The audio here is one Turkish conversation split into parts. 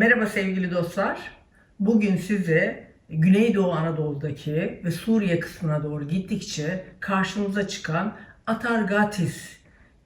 Merhaba sevgili dostlar. Bugün size Güneydoğu Anadolu'daki ve Suriye kısmına doğru gittikçe karşımıza çıkan Atargatis,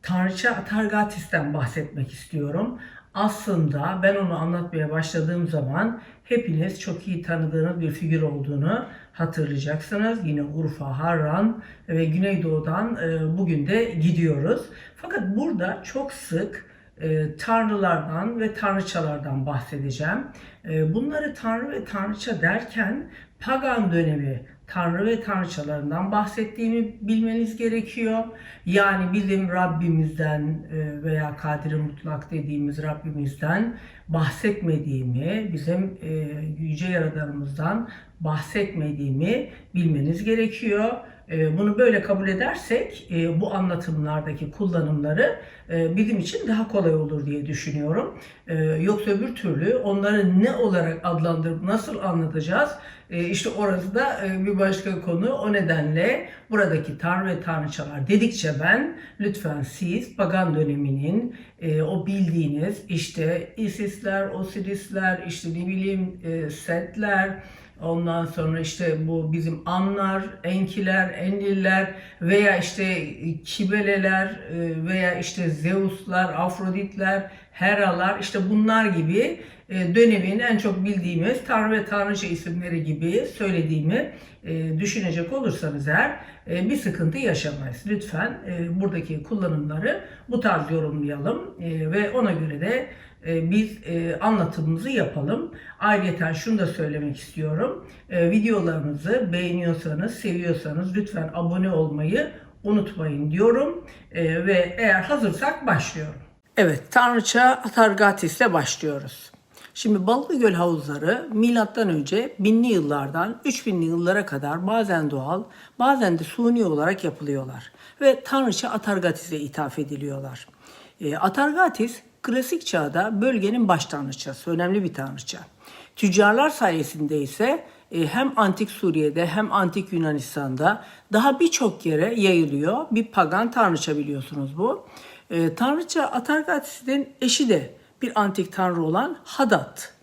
Tanrıça Atargatis'ten bahsetmek istiyorum. Aslında ben onu anlatmaya başladığım zaman hepiniz çok iyi tanıdığınız bir figür olduğunu hatırlayacaksınız. Yine Urfa, Harran ve Güneydoğu'dan e, bugün de gidiyoruz. Fakat burada çok sık e, tanrılardan ve tanrıçalardan bahsedeceğim. E, bunları tanrı ve tanrıça derken pagan dönemi tanrı ve tanrıçalarından bahsettiğimi bilmeniz gerekiyor. Yani bizim Rabbimizden e, veya Kadir-i Mutlak dediğimiz Rabbimizden bahsetmediğimi, bizim yüce yaradanımızdan bahsetmediğimi bilmeniz gerekiyor. E, Bunu böyle kabul edersek e, bu anlatımlardaki kullanımları e, bizim için daha kolay olur diye düşünüyorum. E, Yoksa öbür türlü onları ne olarak adlandırıp nasıl anlatacağız? İşte orası da bir başka konu. O nedenle buradaki tanrı ve tanrıçalar dedikçe ben lütfen siz pagan döneminin o bildiğiniz işte Isisler, Osirisler, işte ne bileyim Setler, Ondan sonra işte bu bizim Anlar, Enkiler, Enliller veya işte Kibeleler e, veya işte Zeuslar, Afroditler, Heralar işte bunlar gibi e, dönemin en çok bildiğimiz Tanrı ve Tanrıça isimleri gibi söylediğimi e, düşünecek olursanız eğer bir sıkıntı yaşamayız. Lütfen buradaki kullanımları bu tarz yorumlayalım ve ona göre de biz anlatımımızı yapalım. Ayrıca şunu da söylemek istiyorum. Videolarımızı beğeniyorsanız, seviyorsanız lütfen abone olmayı unutmayın diyorum. Ve eğer hazırsak başlıyorum. Evet, Tanrıça Atargatis ile başlıyoruz. Şimdi Balıklı Göl havuzları milattan önce binli yıllardan 3000'li yıllara kadar bazen doğal, bazen de suni olarak yapılıyorlar ve tanrıça Atargatis'e ithaf ediliyorlar. E, Atargatis klasik çağda bölgenin baş tanrıçası, önemli bir tanrıça. Tüccarlar sayesinde ise e, hem antik Suriye'de hem antik Yunanistan'da daha birçok yere yayılıyor. Bir pagan tanrıça biliyorsunuz bu. E, tanrıça Atargatis'in eşi de bir antik tanrı olan Hadat.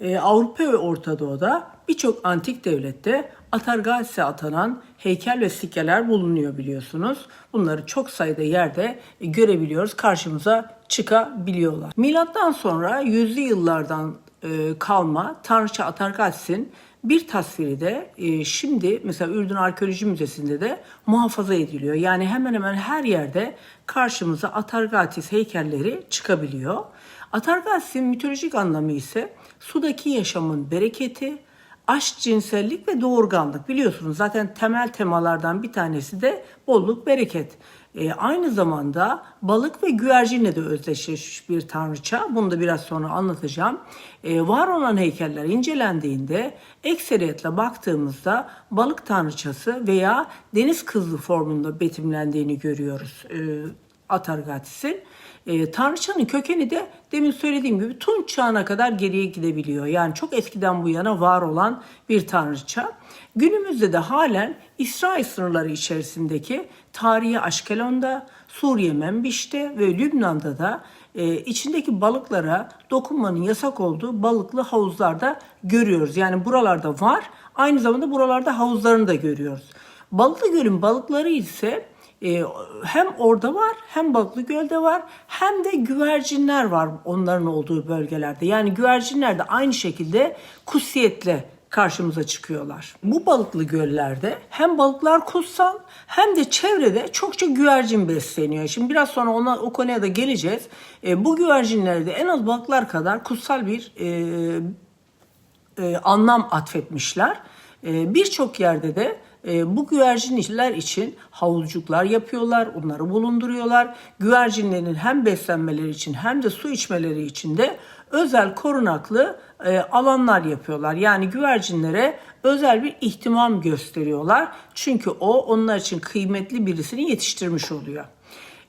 Ee, Avrupa ve Orta Doğu'da birçok antik devlette Atargatis'e atanan heykel ve sikkeler bulunuyor biliyorsunuz. Bunları çok sayıda yerde görebiliyoruz, karşımıza çıkabiliyorlar. Milattan sonra yüzlü yıllardan e, kalma Tanrıça Atargatis'in bir tasviri de e, şimdi mesela Ürdün Arkeoloji Müzesi'nde de muhafaza ediliyor. Yani hemen hemen her yerde karşımıza Atargatis heykelleri çıkabiliyor. Atargasis'in mitolojik anlamı ise sudaki yaşamın bereketi, aşk, cinsellik ve doğurganlık. Biliyorsunuz zaten temel temalardan bir tanesi de bolluk, bereket. E, aynı zamanda balık ve güvercinle de özdeşleşmiş bir tanrıça. Bunu da biraz sonra anlatacağım. E, var olan heykeller incelendiğinde ekseriyetle baktığımızda balık tanrıçası veya deniz kızlı formunda betimlendiğini görüyoruz e, Atargatis'in. E, tanrıçanın kökeni de demin söylediğim gibi Tunç çağına kadar geriye gidebiliyor. Yani çok eskiden bu yana var olan bir tanrıça. Günümüzde de halen İsrail sınırları içerisindeki tarihi Aşkelon'da, Suriye Menbiş'te ve Lübnan'da da e, içindeki balıklara dokunmanın yasak olduğu balıklı havuzlarda görüyoruz. Yani buralarda var. Aynı zamanda buralarda havuzlarını da görüyoruz. Balıklı Göl'ün balıkları ise e, hem orada var hem Balıklı Göl'de var hem de güvercinler var onların olduğu bölgelerde. Yani güvercinler de aynı şekilde kutsiyetle karşımıza çıkıyorlar. Bu balıklı göllerde hem balıklar kutsal hem de çevrede çokça güvercin besleniyor. Şimdi biraz sonra ona o konuya da geleceğiz. E, bu güvercinlerde en az balıklar kadar kutsal bir e, e, anlam atfetmişler. E, Birçok yerde de e, bu güvercinler için havuzcuklar yapıyorlar, onları bulunduruyorlar. Güvercinlerin hem beslenmeleri için hem de su içmeleri için de özel korunaklı e, alanlar yapıyorlar. Yani güvercinlere özel bir ihtimam gösteriyorlar. Çünkü o onlar için kıymetli birisini yetiştirmiş oluyor.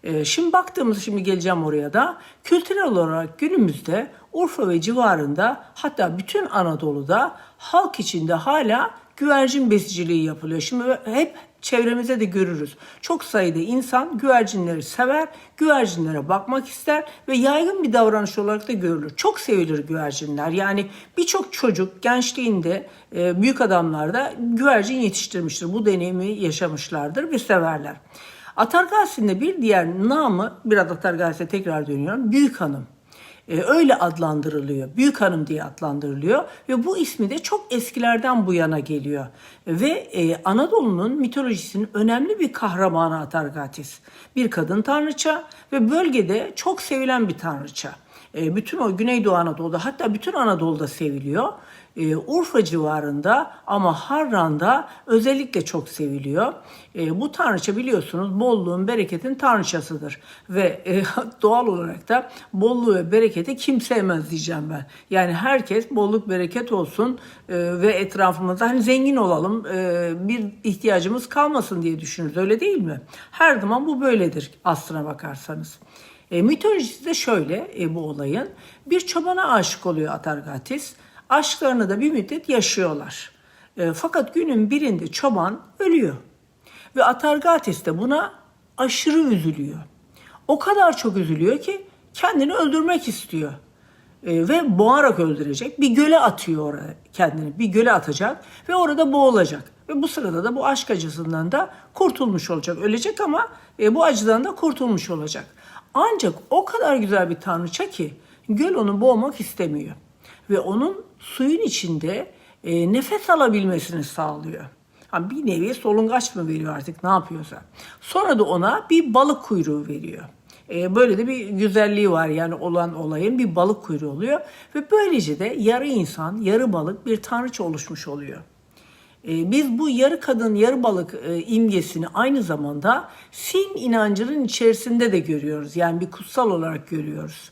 E, şimdi baktığımız şimdi geleceğim oraya da kültürel olarak günümüzde Urfa ve civarında hatta bütün Anadolu'da halk içinde hala güvercin besiciliği yapılıyor. Şimdi hep çevremizde de görürüz. Çok sayıda insan güvercinleri sever, güvercinlere bakmak ister ve yaygın bir davranış olarak da görülür. Çok sevilir güvercinler. Yani birçok çocuk gençliğinde e, büyük adamlar da güvercin yetiştirmiştir. Bu deneyimi yaşamışlardır ve severler. Atargasi'nin bir diğer namı, biraz Atargasi'ye tekrar dönüyorum, Büyük Hanım. E, öyle adlandırılıyor. Büyük Hanım diye adlandırılıyor ve bu ismi de çok eskilerden bu yana geliyor. Ve e, Anadolu'nun mitolojisinin önemli bir kahramanı Atargatis. Bir kadın tanrıça ve bölgede çok sevilen bir tanrıça. E, bütün o Güneydoğu Anadolu'da hatta bütün Anadolu'da seviliyor. E, Urfa civarında ama Harran'da özellikle çok seviliyor. E, bu tanrıça biliyorsunuz bolluğun, bereketin tanrıçasıdır. Ve e, doğal olarak da bolluğu ve bereketi kim sevmez diyeceğim ben. Yani herkes bolluk bereket olsun e, ve etrafımızda hani zengin olalım, e, bir ihtiyacımız kalmasın diye düşünürüz. Öyle değil mi? Her zaman bu böyledir aslına bakarsanız. E, mitolojisi de şöyle e, bu olayın. Bir çobana aşık oluyor Atargatis. Aşklarını da bir müddet yaşıyorlar. E, fakat günün birinde çoban ölüyor. Ve Atargatis de buna aşırı üzülüyor. O kadar çok üzülüyor ki kendini öldürmek istiyor. E, ve boğarak öldürecek. Bir göle atıyor oraya kendini. Bir göle atacak ve orada boğulacak. Ve bu sırada da bu aşk acısından da kurtulmuş olacak. Ölecek ama e, bu acıdan da kurtulmuş olacak. Ancak o kadar güzel bir tanrıça ki göl onu boğmak istemiyor. Ve onun suyun içinde e, nefes alabilmesini sağlıyor. Ha, bir nevi solungaç mı veriyor artık ne yapıyorsa. Sonra da ona bir balık kuyruğu veriyor. E, böyle de bir güzelliği var yani olan olayın bir balık kuyruğu oluyor. Ve böylece de yarı insan, yarı balık bir tanrıça oluşmuş oluyor. E, biz bu yarı kadın, yarı balık e, imgesini aynı zamanda Sin inancının içerisinde de görüyoruz. Yani bir kutsal olarak görüyoruz.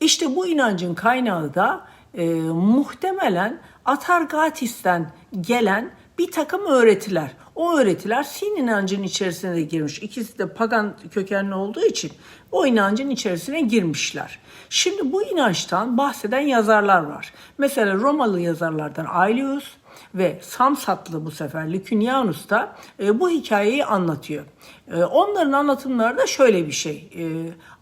İşte bu inancın kaynağı da e, muhtemelen Atargatis'ten gelen bir takım öğretiler. O öğretiler Sin inancının içerisine de girmiş. İkisi de pagan kökenli olduğu için o inancın içerisine girmişler. Şimdi bu inançtan bahseden yazarlar var. Mesela Romalı yazarlardan Aelius ve Samsatlı bu sefer Licinianus da e, bu hikayeyi anlatıyor. E, onların anlatımları da şöyle bir şey. E,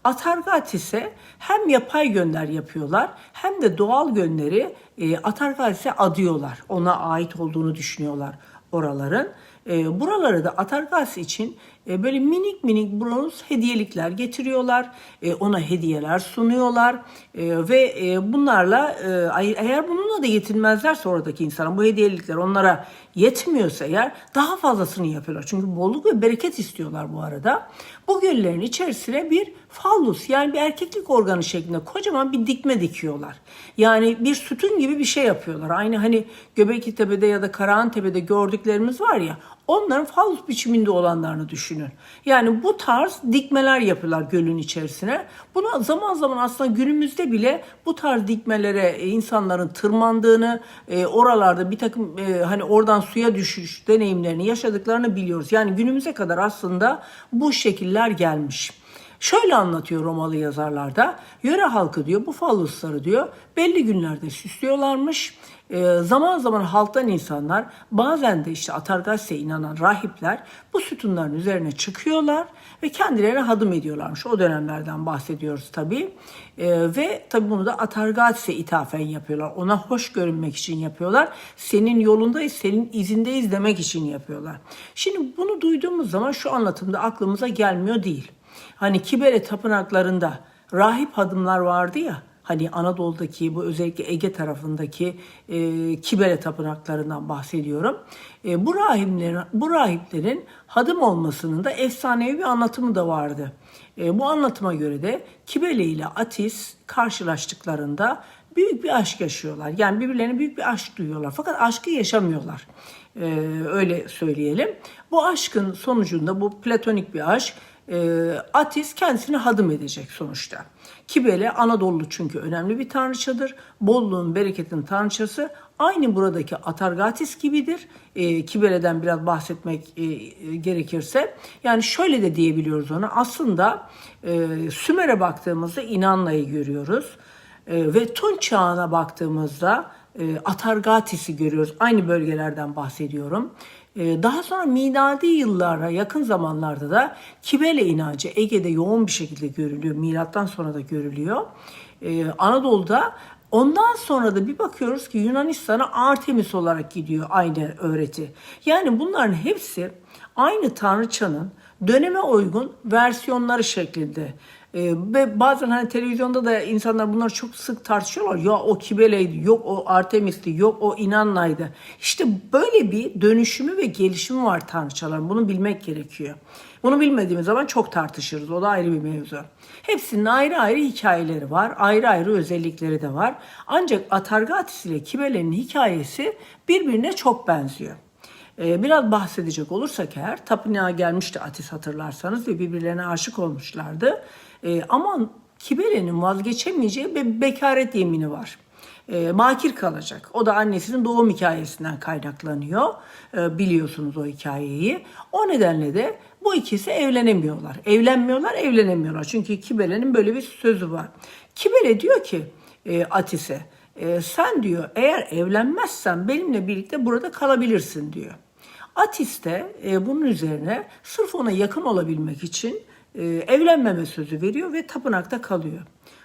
Atargatis'e hem yapay gönder yapıyorlar hem de doğal gönleri e, Atargatis'e adıyorlar. Ona ait olduğunu düşünüyorlar oraların. E, buraları da Atargas için e, böyle minik minik bronz hediyelikler getiriyorlar. E, ona hediyeler sunuyorlar. E, ve bunlarla eğer bununla da yetinmezlerse oradaki insana bu hediyelikler onlara yetmiyorsa eğer daha fazlasını yapıyorlar. Çünkü bolluk ve bereket istiyorlar bu arada. Bu göllerin içerisine bir fallus yani bir erkeklik organı şeklinde kocaman bir dikme dikiyorlar. Yani bir sütun gibi bir şey yapıyorlar. Aynı hani Göbekli Tepe'de ya da Karahan Tepe'de gördüklerimiz var ya onların fallus biçiminde olanlarını düşünün. Yani bu tarz dikmeler yapıyorlar gölün içerisine. Buna zaman zaman aslında günümüzde bile bu tarz dikmelere insanların tırmandığını, e, oralarda bir takım e, hani oradan suya düşüş deneyimlerini yaşadıklarını biliyoruz. Yani günümüze kadar aslında bu şekiller gelmiş. Şöyle anlatıyor Romalı yazarlarda. Yöre halkı diyor bu fallusları diyor belli günlerde süslüyorlarmış. E, zaman zaman halktan insanlar bazen de işte Atargas'e inanan rahipler bu sütunların üzerine çıkıyorlar ve kendilerine hadım ediyorlarmış. O dönemlerden bahsediyoruz tabii. E, ve tabii bunu da Atargas'e ithafen yapıyorlar. Ona hoş görünmek için yapıyorlar. Senin yolundayız, senin izindeyiz demek için yapıyorlar. Şimdi bunu duyduğumuz zaman şu anlatımda aklımıza gelmiyor değil. Hani Kibele tapınaklarında rahip hadımlar vardı ya. Hani Anadolu'daki bu özellikle Ege tarafındaki e, Kibele tapınaklarından bahsediyorum. E, bu rahiplerin bu rahiplerin hadım olmasının da efsanevi bir anlatımı da vardı. E, bu anlatıma göre de Kibele ile Atis karşılaştıklarında büyük bir aşk yaşıyorlar. Yani birbirlerine büyük bir aşk duyuyorlar. Fakat aşkı yaşamıyorlar. Ee, öyle söyleyelim. Bu aşkın sonucunda bu platonik bir aşk e, Atis kendisini hadım edecek sonuçta. Kibele Anadolu çünkü önemli bir tanrıçadır. Bolluğun, bereketin tanrıçası. Aynı buradaki Atargatis gibidir. E, Kibele'den biraz bahsetmek e, gerekirse. Yani şöyle de diyebiliyoruz ona. Aslında e, Sümer'e baktığımızda İnanla'yı görüyoruz. E, ve Tunç çağına baktığımızda e, Atargatis'i görüyoruz. Aynı bölgelerden bahsediyorum. Ee, Daha sonra miladi yıllara yakın zamanlarda da Kibele inancı Ege'de yoğun bir şekilde görülüyor. Milattan sonra da görülüyor. Ee, Anadolu'da ondan sonra da bir bakıyoruz ki Yunanistan'a Artemis olarak gidiyor aynı öğreti. Yani bunların hepsi aynı tanrıçanın döneme uygun versiyonları şeklinde. Ee, ve bazen hani televizyonda da insanlar bunları çok sık tartışıyorlar. Ya o Kibele'ydi, yok o Artemis'ti, yok o İnanna'ydı. İşte böyle bir dönüşümü ve gelişimi var tanrıçaların. Bunu bilmek gerekiyor. Bunu bilmediğimiz zaman çok tartışırız. O da ayrı bir mevzu. Hepsinin ayrı ayrı hikayeleri var. Ayrı ayrı özellikleri de var. Ancak Atargatis ile Kibele'nin hikayesi birbirine çok benziyor. Ee, biraz bahsedecek olursak eğer tapınağa gelmişti Atis hatırlarsanız ve birbirlerine aşık olmuşlardı. Ee, ama Kibele'nin vazgeçemeyeceği bir bekaret yemini var. Ee, makir kalacak. O da annesinin doğum hikayesinden kaynaklanıyor. Ee, biliyorsunuz o hikayeyi. O nedenle de bu ikisi evlenemiyorlar. Evlenmiyorlar, evlenemiyorlar. Çünkü Kibele'nin böyle bir sözü var. Kibele diyor ki e, Atis'e, e, sen diyor eğer evlenmezsen benimle birlikte burada kalabilirsin diyor. Atis de e, bunun üzerine sırf ona yakın olabilmek için e, evlenmeme sözü veriyor ve tapınakta kalıyor.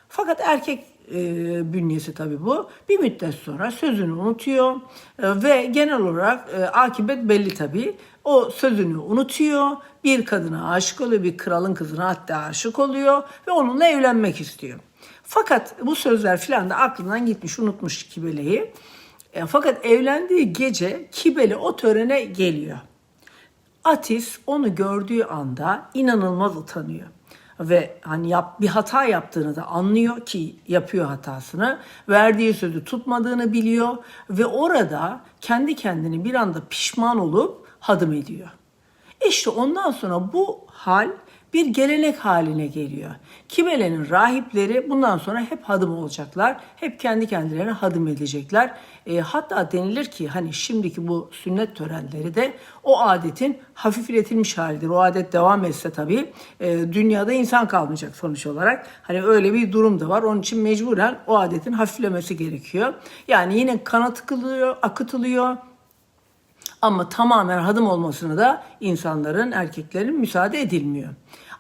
Fakat erkek e, bünyesi tabii bu. Bir müddet sonra sözünü unutuyor E, ve genel olarak e, akıbet belli tabii. O sözünü unutuyor, bir kadına aşık oluyor, bir kralın kızına hatta aşık oluyor ve onunla evlenmek istiyor. Fakat bu sözler filan da aklından gitmiş, unutmuş Kibele'yi. E, fakat evlendiği gece Kibele o törene geliyor. Atis onu gördüğü anda inanılmaz utanıyor. Ve hani yap, bir hata yaptığını da anlıyor ki yapıyor hatasını. Verdiği sözü tutmadığını biliyor ve orada kendi kendini bir anda pişman olup hadım ediyor. İşte ondan sonra bu hal bir gelenek haline geliyor. Kibele'nin rahipleri bundan sonra hep hadım olacaklar. Hep kendi kendilerine hadım edecekler. E, hatta denilir ki hani şimdiki bu sünnet törenleri de o adetin hafifletilmiş halidir. O adet devam etse tabii e, dünyada insan kalmayacak sonuç olarak. Hani öyle bir durum da var. Onun için mecburen o adetin hafiflemesi gerekiyor. Yani yine kana tıkılıyor, akıtılıyor. Ama tamamen hadım olmasını da insanların, erkeklerin müsaade edilmiyor.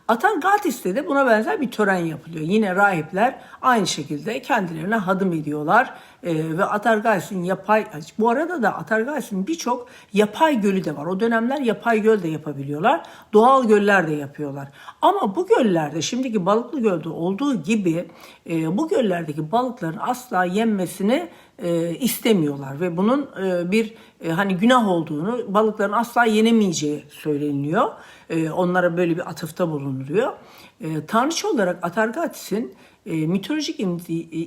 Atargatis'te de buna benzer bir tören yapılıyor. Yine rahipler aynı şekilde kendilerine hadım ediyorlar. Ee, ve Atargatis'in yapay, bu arada da Atargatis'in birçok yapay gölü de var. O dönemler yapay göl de yapabiliyorlar. Doğal göller de yapıyorlar. Ama bu göllerde şimdiki balıklı gölde olduğu gibi e, bu göllerdeki balıkların asla yenmesini e, istemiyorlar ve bunun e, bir e, hani günah olduğunu, balıkların asla yenemeyeceği söyleniliyor. E, onlara böyle bir atıfta bulunuluyor. E, tanrıça olarak Atargatis'in e, mitolojik e,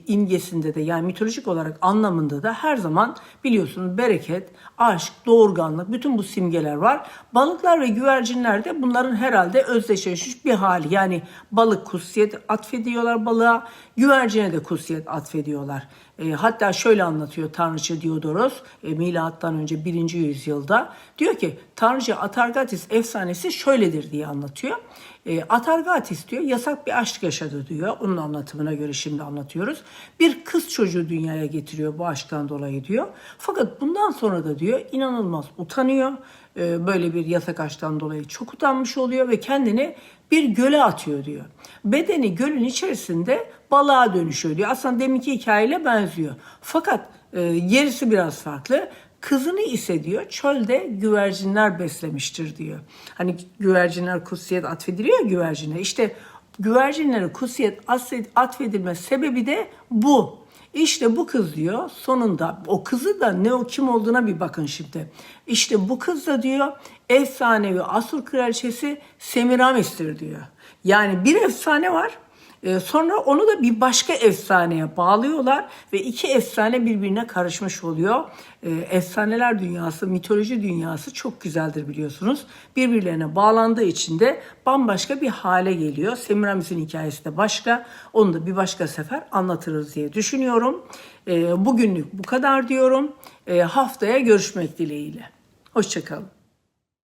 imgesinde de yani mitolojik olarak anlamında da her zaman biliyorsunuz bereket, aşk, doğurganlık bütün bu simgeler var. Balıklar ve güvercinler de bunların herhalde özdeşleşmiş bir hali. Yani balık kutsiyet atfediyorlar balığa, güvercine de kutsiyet atfediyorlar. E, hatta şöyle anlatıyor Tanrıça Diodoros e, milattan önce 1. yüzyılda. Diyor ki Tanrıça Atargatis efsanesi şöyledir diye anlatıyor. E, Atargatis diyor yasak bir aşk yaşadı diyor. Onun anlatımına göre şimdi anlatıyoruz. Bir kız çocuğu dünyaya getiriyor bu aşktan dolayı diyor. Fakat bundan sonra da diyor inanılmaz utanıyor. E, böyle bir yasak aşktan dolayı çok utanmış oluyor ve kendini bir göle atıyor diyor. Bedeni gölün içerisinde balığa dönüşüyor diyor. Aslında deminki hikayeyle benziyor. Fakat e, gerisi biraz farklı. Kızını ise diyor çölde güvercinler beslemiştir diyor. Hani güvercinler kutsiyet atfediliyor ya güvercine. İşte güvercinlere kutsiyet atfedilme sebebi de bu. İşte bu kız diyor sonunda o kızı da ne o kim olduğuna bir bakın şimdi. İşte bu kız da diyor efsanevi Asur kraliçesi Semiramis'tir diyor. Yani bir efsane var. Ee, sonra onu da bir başka efsaneye bağlıyorlar ve iki efsane birbirine karışmış oluyor. Ee, efsaneler dünyası, mitoloji dünyası çok güzeldir biliyorsunuz. Birbirlerine bağlandığı için de bambaşka bir hale geliyor. Semiramis'in hikayesi de başka. Onu da bir başka sefer anlatırız diye düşünüyorum. Ee, bugünlük bu kadar diyorum. Haftaya görüşmek dileğiyle. Hoşçakalın.